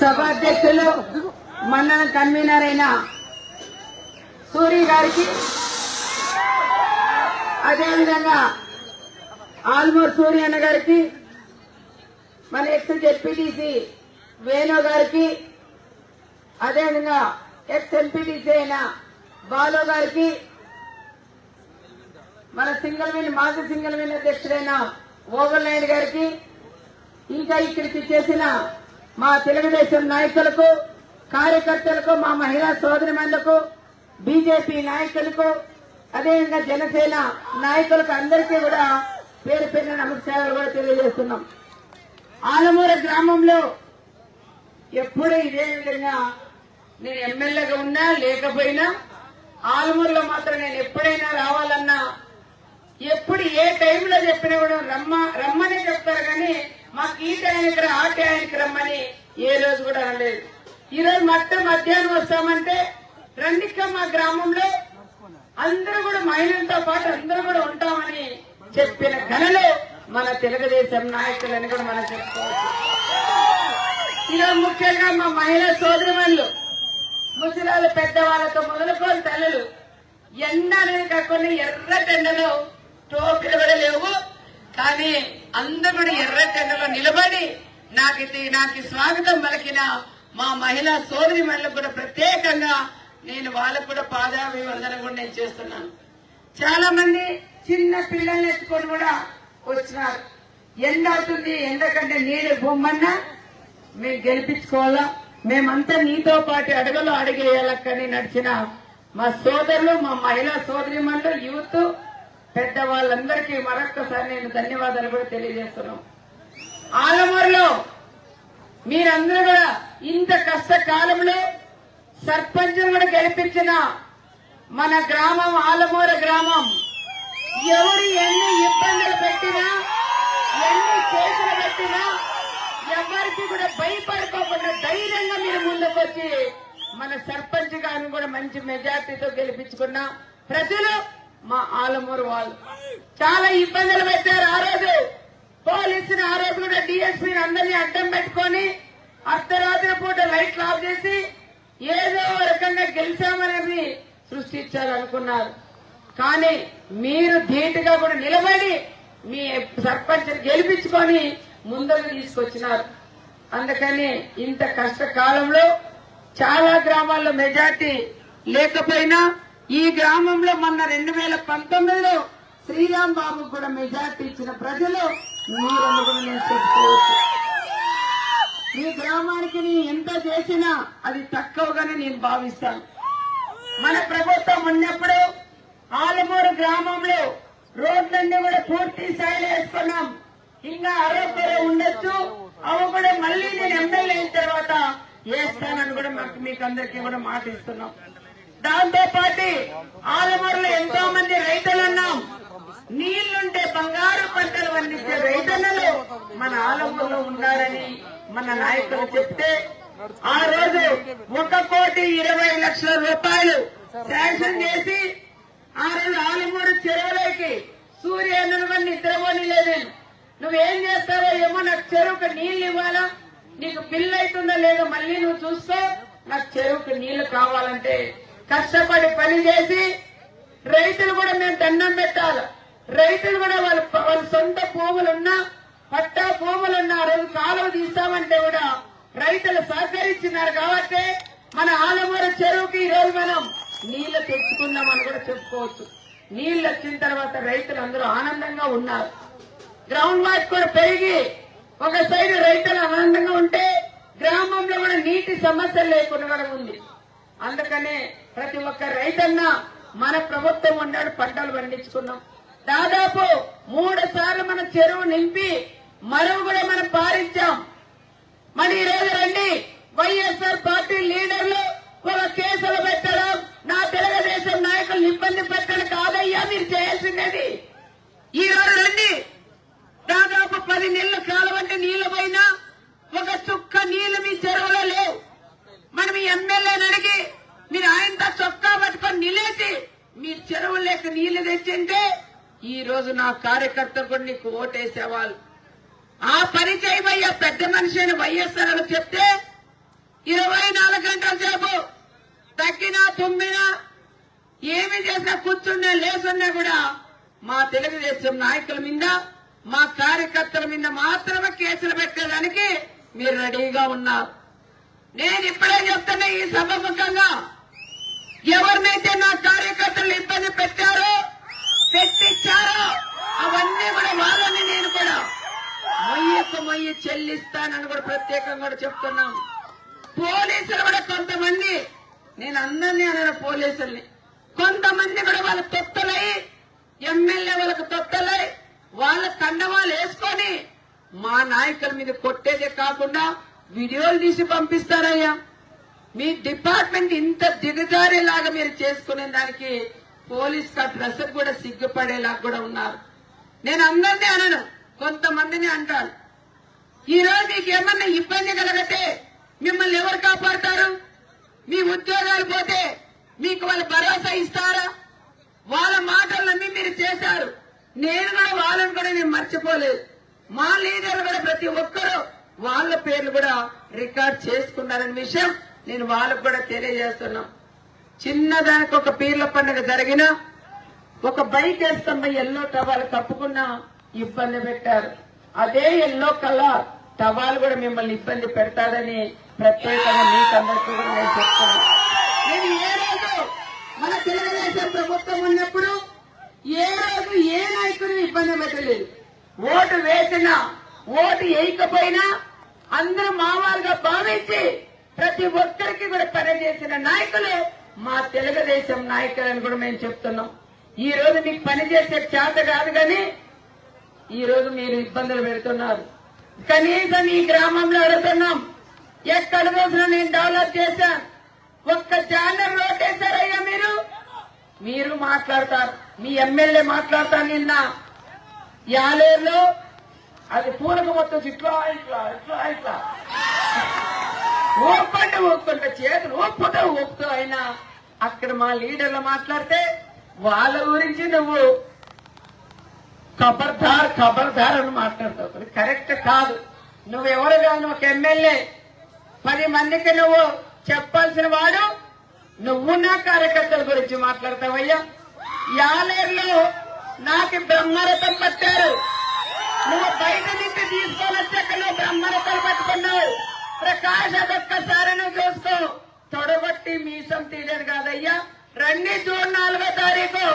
సభాధ్యక్షులు మండల కన్వీనర్ అయిన సూరి గారికి అదేవిధంగా ఆల్మూర్ సూర్యన్న గారికి మన ఎక్స్ జెడ్పీటీసీ వేణు గారికి అదేవిధంగా ఎక్స్ ఎంపీటీసీ అయిన బాలు గారికి మన సింగల్ విన్ మాజీ సింగల్ విన్ అధ్యక్షుడైన ఓవర్ నాయుడు గారికి ఇంకా ఇక్కడికి చేసిన మా తెలుగుదేశం నాయకులకు కార్యకర్తలకు మా మహిళా సోదరిమణులకు బీజేపీ నాయకులకు అదేవిధంగా జనసేన నాయకులకు అందరికీ కూడా పేరు పేరున నమస్కారాలు కూడా తెలియజేస్తున్నాం. ఆలమూర గ్రామంలో ఎప్పుడూ ఇదే విధంగా నేను ఎమ్మెల్యేగా ఉన్నా లేకపోయినా ఆలమూరులో మాత్రం నేను ఎప్పుడైనా రావాలన్నా ఎప్పుడు ఏ టైంలో చెప్పినా కూడా రమ్మ రమ్మనే చెప్తారు కానీ మాకు ఈ టైంకి రా ఆ టైంకి రమ్మని ఏ రోజు కూడా అనలేదు. ఈ రోజు మొత్తం మధ్యాహ్నం వస్తామంటే రండిక్క మా గ్రామంలో అందరూ కూడా మహిళలతో పాటు అందరూ కూడా ఉంటామని చెప్పిన ఘనలో మన తెలుగుదేశం నాయకులని కూడా మనం చెప్పుకోవచ్చు. ఈరోజు ముఖ్యంగా మా మహిళా సోదరిమణులు ముసలాలు పెద్దవాళ్ళతో మొదలుకొని తల్లులు ఎండ అనేది కాకుండా ఎర్ర టెండలో టోపీలు కూడా లేవు. కానీ అందరూ కూడా ఎర్ర టెండలో నిలబడి నాకు ఇది- నాకు స్వాగతం పలికిన మా మహిళా సోదరి కూడా ప్రత్యేకంగా నేను వాళ్ళకు కూడా పాదాభివందన కూడా నేను చేస్తున్నాను. చాలా మంది చిన్న పిల్లల్ని ఎత్తుకొని కూడా వచ్చినారు. ఎండ అవుతుంది ఎండకంటే నీళ్ళు బొమ్మన్నా మేము గెలిపించుకోవాలా? మేమంతా నీతో పాటు అడుగులో అడిగేయాలక్కని నడిచిన మా సోదరులు మా మహిళా సోదరిమణులు యూత్ పెద్దవాళ్ళందరికీ మరొక్కసారి నేను ధన్యవాదాలు కూడా తెలియజేస్తున్నాం. ఆలమూరులో మీరందరూ కూడా ఇంత కష్టకాలంలో సర్పంచ్ కూడా గెలిపించిన మన గ్రామం ఆలమూర గ్రామం ఎవరు ఎన్ని ఇబ్బందులు పెట్టినా ఎన్ని కేసులు పెట్టినా ఎవరికి కూడా భయపడుకోకుండా ధైర్యంగా మీరు ముందుకు వచ్చి మన సర్పంచ్ గారిని కూడా మంచి మెజార్టీతో గెలిపించుకున్న. ప్రజలు మా ఆలమూరు వాళ్ళు. చాలా ఇబ్బందులు పెట్టారు ఆ రోజు. పోలీసుని ఆ రోజు కూడా డిఎస్పీని అందరినీ అడ్డం పెట్టుకొని అర్ధరాత్రి పూట లైట్లు ఆఫ్ చేసి ఏదో రకంగా గెలిచామనేది సృష్టించాలనుకున్నారు కానీ మీరు ధీటుగా కూడా నిలబడి మీ సర్పంచ్ గెలిపించుకొని ముందరకు తీసుకొచ్చినారు. అందుకని ఇంత కష్టకాలంలో చాలా గ్రామాల్లో మెజార్టీ లేకపోయినా ఈ గ్రామంలో మొన్న రెండు వేల పంతొమ్మిదిలో శ్రీరామ్ బాబు కూడా మెజార్టీ ఇచ్చిన ప్రజలు నేను చెప్పుకోవచ్చు. ఈ గ్రామానికి నేను ఎంత చేసినా అది తక్కువగానే నేను భావిస్తాను. మన ప్రభుత్వం ఉన్నప్పుడు ఆలమూరు గ్రామంలో రోడ్లన్నీ కూడా పూర్తి స్థాయిలో వేసుకున్నాం. ఇంకా అరవై ఉండొచ్చు. అవి కూడా మళ్ళీ నేను ఎమ్మెల్యే అయిన తర్వాత వేస్తానని కూడా మాకు మీకు అందరికీ కూడా మాట ఇస్తున్నాం. దాంతో పాటు ఆలమూరులో ఎంతో మంది రైతులు ఉన్నాం నీళ్ళుంటే బంగారు పంటలు పండించే రైతన్నలు మన ఆలమూరులో ఉన్నారని మన నాయకులు చెప్తే ఆ రోజు ఒక కోటి ఇరవై లక్షల రూపాయలు శాంక్షన్ చేసి ఆ రోజు ఆలమూరు చెరువులోకి సూర్య నిలబడి నిద్రపోని లేదు. నువ్వేం చేస్తావో ఏమో నాకు చెరువుకు నీళ్ళు ఇవ్వాలా? నీకు బిల్లు అవుతుందో లేదో మళ్ళీ నువ్వు చూస్తే నాకు చెరువుకు నీళ్ళు కావాలంటే కష్టపడి పని చేసి రైతులు కూడా మేము దండం పెట్టాలి. రైతులు కూడా వాళ్ళ వాళ్ళ సొంత భూములున్నా పట్టా భూములు రోజు కాలువ తీస్తామంటే కూడా రైతులు సహకరించినారు కాబట్టి మన ఆలమూరు చెరువుకి ఈ రోజు మనం నీళ్ళు తెచ్చుకున్నామని కూడా చెప్పుకోవచ్చు. నీళ్ళు వచ్చిన తర్వాత రైతులు అందరూ ఆనందంగా ఉన్నారు. గ్రౌండ్ వాటర్ కూడా పెరిగి ఒక సైడ్ రైతులు ఆనందంగా ఉంటే గ్రామంలో కూడా నీటి సమస్య లేకుండా కూడా ఉంది. అందుకనే ప్రతి ఒక్క రైతన్న మన ప్రభుత్వం ఉన్నాడు పంటలు పండించుకున్నాం. దాదాపు మూడు సార్లు మన చెరువు నింపి మరువు కూడా మనం పారించాం మరి ఈ రోజు రండి వైఎస్ఆర్ పార్టీ లీడర్లు ఒక కేసులు పెట్టడం నా తెలుగుదేశం నాయకులను ఇబ్బంది పెట్టడం కాదయ్యా మీరు చేయాల్సిందేది ఈ రోజు రండి దాదాపు పది నెలల కాలం అంటే నీళ్ళు పోయినా ఒక చుక్క నీళ్ళు మీ చెరువులో లేవు మనం ఈ ఎమ్మెల్యేని అడిగి మీరు ఆయనతో చొక్కా పట్టుకొని నిలేసి మీ చెరువులేక రోజు నా కార్యకర్త కూడా నీకు ఓటేసేవాళ్ళు. ఆ పని చేయబోయే పెద్ద మనిషి అని వైఎస్ఆర్ అని చెప్తే ఇరవై నాలుగు గంటల సేపు తగ్గినా తుమ్మినా ఏమి చేసినా కూర్చున్నా లేచున్నా కూడా మా తెలుగుదేశం నాయకుల మీద మా కార్యకర్తల మీద మాత్రమే కేసులు పెట్టేదానికి మీరు రెడీగా ఉన్నారు. నేను ఇప్పుడే చెప్తున్నా ఈ సభముఖంగా ఎవరినైతే నా కార్యకర్తలు ఇబ్బంది పెట్టారో పెట్టించారో అవన్నీ కూడా వాళ్ళని నేను కూడా. మొయ్యకు మొయ్యి చెల్లిస్తానని కూడా ప్రత్యేకంగా కూడా చెప్తున్నాం. పోలీసులు కూడా కొంతమంది నేను అందరినీ అన్నాను పోలీసుల్ని కొంతమంది కూడా వాళ్ళ తొత్తలై ఎమ్మెల్యే వాళ్ళకు తొత్తలై వాళ్ళ కండవాళ్ళు వేసుకొని మా నాయకుల మీద కొట్టేదే కాకుండా వీడియోలు తీసి పంపిస్తారయ్యా. మీ డిపార్ట్మెంట్ ఇంత దిగజారేలాగా మీరు చేసుకునే దానికి పోలీస్ డ్రెస్ కూడా సిగ్గుపడేలా కూడా ఉన్నారు. నేను అందరినీ అనను కొంతమందిని అంటాను. ఈ రోజు మీకు ఏమన్నా ఇబ్బంది కలగతే మిమ్మల్ని ఎవరు కాపాడతారు? మీ ఉద్యోగాలు పోతే మీకు వాళ్ళు భరోసా ఇస్తారా? వాళ్ళ మాటలన్నీ మీరు చేశారు. నేను కూడా వాళ్ళని కూడా నేను మర్చిపోలేదు. మా లీడర్లు కూడా ప్రతి ఒక్కరూ వాళ్ళ పేర్లు కూడా రికార్డ్ చేసుకున్నారనే విషయం నేను వాళ్ళకు కూడా తెలియజేస్తున్నాం. చిన్నదానికి ఒక పీర్ల పండుగ జరిగినా ఒక బైక్ వేస్తాం ఎల్లో టవాలు తప్పుకున్నా ఇబ్బంది పెట్టారు. అదే ఎల్లో కలర్ టవాలు కూడా మిమ్మల్ని ఇబ్బంది పెడతాదని ప్రత్యేకంగా మీకందరికీ కూడా నేను చెప్తాను నేను ఏ రోజు మన తెలుగుదేశం ప్రభుత్వం ఉన్నప్పుడు ఏ రోజు ఏ నాయకుడు ఇబ్బంది పెట్టలేదు. ఓటు వేసినా ఓటు వేయకపోయినా అందరూ మామూలుగా భావించి ప్రతి ఒక్కరికి కూడా పనిచేసిన నాయకులు మా తెలుగుదేశం నాయకులని కూడా మేము చెప్తున్నాం. ఈ రోజు మీకు పని చేసే చేత కాదు కానీ ఈ రోజు మీరు ఇబ్బందులు పెడుతున్నారు. కనీసం ఈ గ్రామంలో అడుగుతున్నాం. ఎక్కడ చూసినా నేను డెవలప్ చేశాను. ఒక్క ఛానల్ ఓటేశారయ్యా మీరు. మీరు మాట్లాడతారు. మీ ఎమ్మెల్యే మాట్లాడతాను నిన్న. యాలేరులో అది పూనక మొత్తం ఇట్లా ఇట్లా ఇట్లా ఇట్లా. ఊపండి ఊపుకుంటే చేతులు ఊపుకుంటే ఊపుతూ అయినా అక్కడ మా లీడర్లు మాట్లాడితే వాళ్ళ గురించి నువ్వు ఖబర్దార్ ఖబర్దార్ అని మాట్లాడతావు. కరెక్ట్ కాదు. నువ్వెవరు కాదు? ఒక ఎమ్మెల్యే. పది మందికి నువ్వు చెప్పాల్సిన వాడు నువ్వు నా కార్యకర్తల గురించి మాట్లాడతావయ్యా. యాలేరులో నాకు బ్రహ్మరథం పట్టారు. నువ్వు బయట నుంచి తీసుకొని వచ్చాక నువ్వు బ్రహ్మరథాలు పట్టుకున్నావు. ప్రకాశ్ అదొక్కసారి నువ్వు చూసుకో తొడగొట్టి మీసం తీయలేదు కాదయ్యా. రండి జూన్ నాలుగో తారీఖు.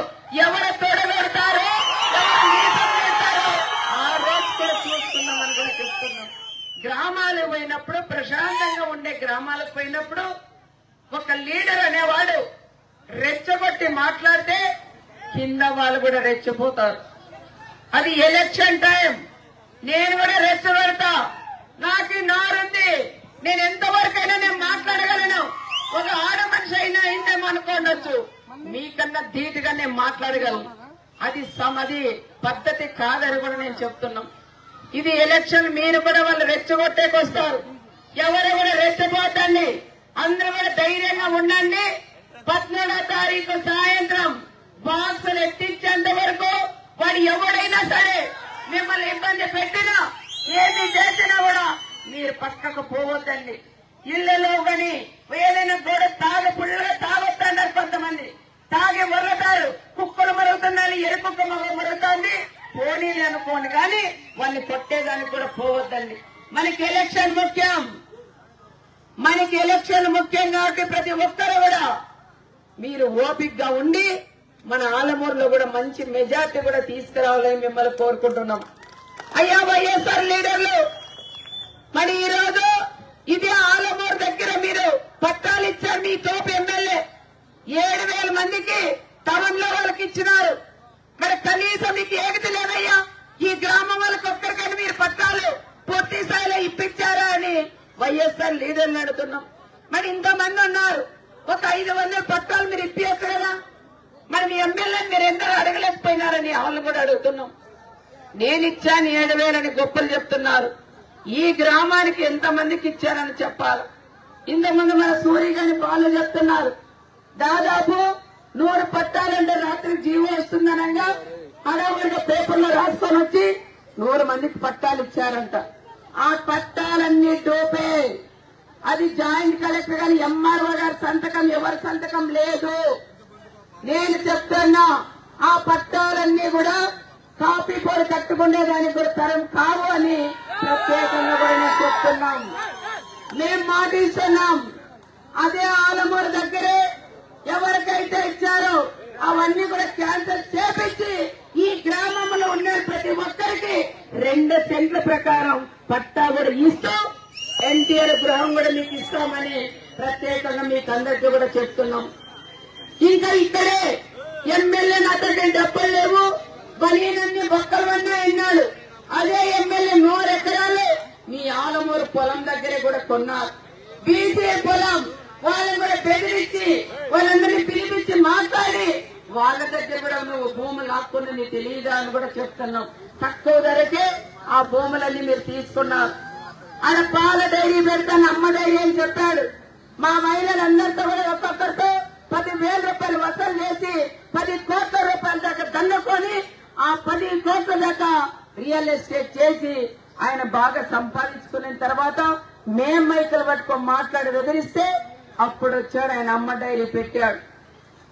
ఎవరు తొడగొడతారో ఆ రోజు కూడా చూస్తున్నామని కూడా చెప్తున్నాం గ్రామాలు పోయినప్పుడు ప్రశాంతంగా ఉండే గ్రామాలకు పోయినప్పుడు ఒక లీడర్ అనేవాడు రెచ్చగొట్టి మాట్లాడితే కింద వాళ్ళు కూడా రెచ్చిపోతారు. అది ఎలక్షన్ టైం. నేను కూడా రెచ్చగొడతా. నాకు నారుంది. నేను ఎంతవరకైనా నేను మాట్లాడగలను. ఒక ఆడ మనిషి అయినా అయిందేమో అనుకోండొచ్చు మీకన్నా ధీటుగా నేను మాట్లాడగలను. అది సమది పద్ధతి కాదని కూడా నేను చెప్తున్నాం. ఇది ఎలక్షన్ మీరు కూడా వాళ్ళు రెచ్చగొట్టేకొస్తారు. ఎవరు కూడా రెచ్చగొట్టండి అందరూ కూడా ధైర్యంగా ఉండండి. పద్మూడో తారీఖు సాయంత్రం బాక్సులు ఎత్తించేంత వరకు వాడు ఎవడైనా సరే మిమ్మల్ని ఇబ్బంది పెట్టినా ఏమి చేసినా కూడా మీరు పక్కకు పోవద్దండి. ఇళ్ళలో గాని ఏదైనా కూడా తాగి పుల్లగా తాగొద్దన్నారు కొంతమంది. తాగి మొరతారు కుక్కలు మరుగుతున్నాయి ఎరుపుక్క మగ పోనీలు అనుకోండి కానీ వాళ్ళని కొట్టేదానికి కూడా పోవద్దండి. మనకి ఎలక్షన్ ముఖ్యం. మనకి ఎలక్షన్ ముఖ్యం కాబట్టి ప్రతి ఒక్కరు కూడా మీరు ఓపిక్గా ఉండి మన ఆలమూరులో కూడా మంచి మెజార్టీ కూడా తీసుకురావాలని మిమ్మల్ని కోరుకుంటున్నాం. అయ్యా వైఎస్ఆర్ మరి ఈ రోజు ఇది ఆలమూరు దగ్గర మీరు పట్టాలు ఇచ్చారు మీ తోపు ఎమ్మెల్యే. ఏడు వేల మందికి టౌన్లో వాళ్ళకి ఇచ్చినారు. మరి కనీసం మీకు ఏకతి లేదయ్యా? ఈ గ్రామం వాళ్ళకి ఒక్కరికైనా మీరు పట్టాలు పూర్తి స్థాయిలో ఇప్పించారా అని వైఎస్ఆర్ లీడర్లు అడుగుతున్నాం. మరి ఇంతమంది ఉన్నారు. ఒక ఐదు వందల పట్టాలు మీరు ఇప్పించచ్చు కదా మరి మీ ఎమ్మెల్యే మీరు ఎందరూ అడగలేకపోయినారని వాళ్ళు కూడా అడుగుతున్నాం. నేనిచ్చాను ఏడు వేలని గొప్పలు చెప్తున్నారు. ఈ గ్రామానికి ఎంతమందికి ఇచ్చారని చెప్పాలి. ఇంతమంది మన సూర్య గారి వాళ్ళు చెప్తున్నారు. దాదాపు నూరు పట్టాలంటే రాత్రి జీవో వస్తుందనగా హడావుడిగా పేపర్లో రాసుకొని వచ్చి నూరు మందికి పట్టాలు ఇచ్చారంట. ఆ పట్టాలన్నీ డోపే. అది జాయింట్ కలెక్టర్ గారి ఎంఆర్ఓ గారి సంతకం ఎవరి సంతకం లేదు. నేను చెప్తున్నా ఆ పట్టాలన్నీ కూడా కాపీ కట్టుకునే కట్టుకునేదానికి కూడా తరం కావు అని ప్రత్యేకంగా కూడా చెప్తున్నాం. మేం మాటిస్తున్నాం. అదే ఆలమూరు దగ్గరే ఎవరికైతే ఇచ్చారో అవన్నీ కూడా క్యాన్సల్ చేపించి ఈ గ్రామంలో ఉన్న ప్రతి ఒక్కరికి రెండు సెంట్ల ప్రకారం పట్టా కూడా ఇస్తూ ఎన్టీఆర్ గృహం కూడా మీకు ఇస్తామని ప్రత్యేకంగా మీకు అందరికీ కూడా చెప్తున్నాం. ఇంకా ఇక్కడే ఎమ్మెల్యే అతనికి డబ్బులు లేవు. బలీనన్ని బొక్కలవన్నా అన్నాడు అదే ఎమ్మెల్యే నూరు ఎకరాలు మీ ఆలమూరు పొలం దగ్గరే కూడా కొన్నారు. బీసీ పొలం వాళ్ళని కూడా బెదిరించి వాళ్ళందరినీ పిలిపించి మాట్లాడి వాళ్ళ దగ్గర కూడా నువ్వు భూములు లాక్కుని నీకు తెలియదా అని కూడా చెప్తున్నాం. తక్కువ ధరకే ఆ భూములన్నీ మీరు తీసుకున్నారు. ఆడ పాల డైరీ పెడతాను అమ్మ డైరీ అని చెప్పాడు. మా మహిళలందరితో కూడా రియల్ ఎస్టేట్ చేసి ఆయన బాగా సంపాదించుకున్న తర్వాత మేం మైకలు పట్టుకొని మాట్లాడి బెదిరిస్తే అప్పుడు వచ్చాడు ఆయన అమ్మ డైరీ పెట్టాడు.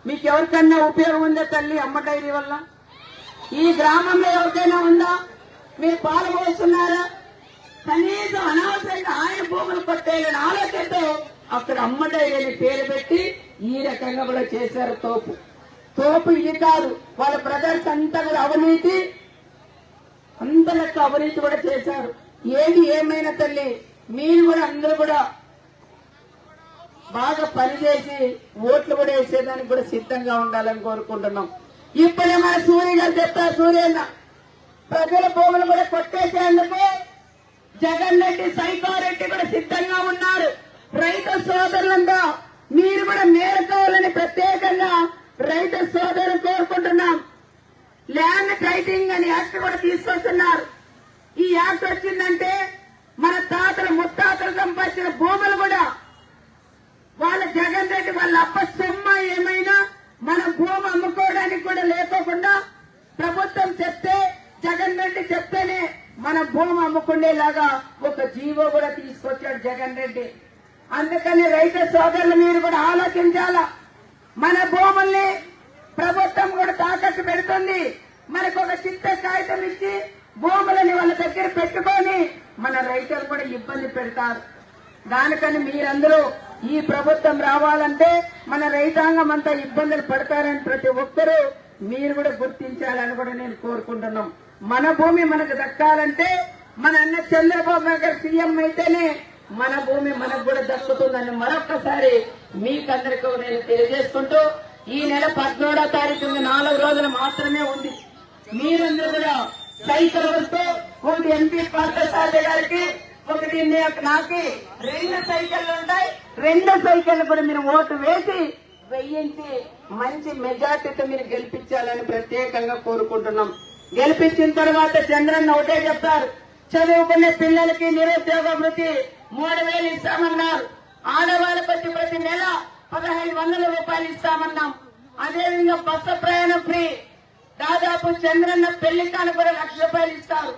మీకు ఎవరికన్నా ఉపయోగం ఉందా తల్లి అమ్మ డైరీ వల్ల? ఈ గ్రామంలో ఎవరికైనా ఉందా? మీరు పాలు పోస్తున్నారా? కనీసం అనవసరంగా ఆయన భూములు కొట్టేయాలని ఆలోచనతో అక్కడ అమ్మ డైరీ అని పేరు పెట్టి ఈ రకంగా కూడా చేశారు తోపు. తోపు ఇది కాదు వాళ్ళ బ్రదర్స్ అంతా కూడా అవినీతి అందరికి అవినీతి కూడా చేశారు. ఏది ఏమైనా తల్లి మీరు కూడా అందరూ కూడా బాగా పనిచేసి ఓట్లు కూడా వేసేదానికి కూడా సిద్ధంగా ఉండాలని కోరుకుంటున్నాం. ఇప్పుడే మన సూర్య గారు చెప్తారు సూర్యన్న ప్రజల భూములు కూడా కొట్టేసేందుకు జగన్ రెడ్డి సైకోరెడ్డి కూడా సిద్ధంగా ఉన్నారు రైతు సోదరులంగా మీరు కూడా మేలుకోవాలని ప్రత్యేకంగా రైతు సోదరులు కోరుకుంటున్నాం ల్యాండ్ టైటింగ్ అని యాక్ట్ కూడా తీసుకొస్తున్నారు ఈ యాక్ట్ వచ్చిందంటే మన తాతలు ముత్తాతలు సంపాదించిన భూములు కూడా వాళ్ళ జగన్ రెడ్డి వాళ్ళ అప్ప సొమ్మ ఏమైనా మన భూమి అమ్ముకోవడానికి కూడా లేకోకుండా ప్రభుత్వం చెప్తే జగన్ రెడ్డి చెప్తేనే మన భూమి అమ్ముకునేలాగా ఒక జీవో కూడా తీసుకొచ్చాడు జగన్ రెడ్డి. అందుకని రైతు సోదరులు మీరు కూడా ఆలోచించాలా? మన భూముల్ని ప్రభుత్వం కూడా తాకట్టు పెడుతుంది. మనకు ఒక చిత్త కాగితం ఇచ్చి భూములని వాళ్ళ దగ్గర పెట్టుకొని మన రైతులు కూడా ఇబ్బంది పెడతారు. దానికని మీరందరూ ఈ ప్రభుత్వం రావాలంటే మన రైతాంగం అంతా ఇబ్బందులు పడతారని ప్రతి ఒక్కరూ మీరు కూడా గుర్తించాలని కూడా నేను కోరుకుంటున్నాం. మన భూమి మనకు దక్కాలంటే మన అన్న చంద్రబాబు నాయుడు సీఎం అయితేనే మన భూమి మనకు కూడా దక్కుతుందని మరొక్కసారి మీకందరికీ నేను తెలియజేసుకుంటూ ఈ నెల పద్నాలుగో తారీఖు నాలుగు రోజులు మాత్రమే ఉంది. మీరందరూ కూడా సైకిల్ వస్తూ ఒకటి ఎంపీ పార్థసారథి గారికి ఒకటి నాకి రెండు సైకిళ్ళు ఉంటాయి. రెండు సైకిళ్ళు కూడా మీరు ఓటు వేసి వెయ్యించి మంచి మెజార్టీతో మీరు గెలిపించాలని ప్రత్యేకంగా కోరుకుంటున్నాం. గెలిపించిన తర్వాత చంద్రన్న ఒకటే చెప్తారు. చదువుకునే పిల్లలకి నిరుద్యోగ వృత్తి మూడు వేలు ఇస్తామన్నారు. ఆడవాళ్ళ ప్రతి ప్రతి నెల పదహైదు వందల రూపాయలు ఇస్తామన్నాం. అదేవిధంగా బస్సు ప్రయాణం ఫ్రీ. దాదాపు చంద్రన్న పెళ్ళి కాను కూడా లక్ష రూపాయలు ఇస్తారు.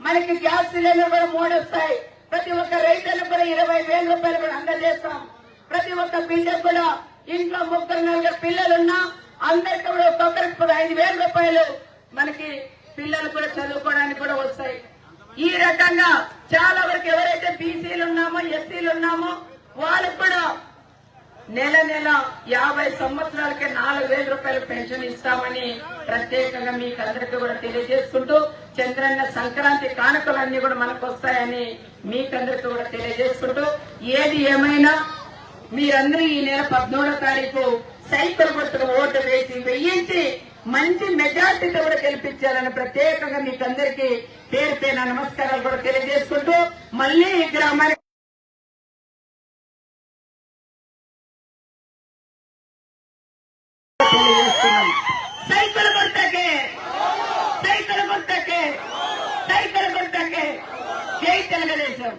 మనకి గ్యాస్ సిలిండర్ కూడా మూడు వస్తాయి. ప్రతి ఒక్క రైతులకు కూడా ఇరవై వేల రూపాయలు కూడా అందజేస్తాం. ప్రతి ఒక్క బిడ్డకు కూడా ఇంట్లో ముగ్గురు నలుగురు పిల్లలున్నా అందరికి కూడా ఒక్కొక్కరికి పదహైదు వేల రూపాయలు మనకి పిల్లలు కూడా చదువుకోవడానికి కూడా వస్తాయి. ఈ రకంగా చాలా వరకు ఎవరైతే బీసీలు ఉన్నామో ఎస్సీలు ఉన్నామో వాళ్ళకు కూడా నెల నెల యాభై సంవత్సరాలకే నాలుగు వేల రూపాయల పెన్షన్ ఇస్తామని ప్రత్యేకంగా మీకు అందరికీ కూడా తెలియజేసుకుంటూ చంద్రన్న సంక్రాంతి కానుకలన్నీ కూడా మనకు వస్తాయని మీకందరికీ కూడా తెలియజేసుకుంటూ ఏది ఏమైనా మీరందరూ ఈ నెల పద్మూడో తారీఖు సైకిల్ గుర్తుకు ఓటు వేసి వెయ్యించి మంచి మెజార్టీతో కూడా గెలిపించాలని ప్రత్యేకంగా మీకందరికీ పేరు పేరు నమస్కారాలు కూడా తెలియజేసుకుంటూ మళ్ళీ ఈ గ్రామానికి సైకిల్ గుర్తకే. సైకిల్ గుర్తకే. సైకిల్ గుర్తకే. జై తెలుగుదేశం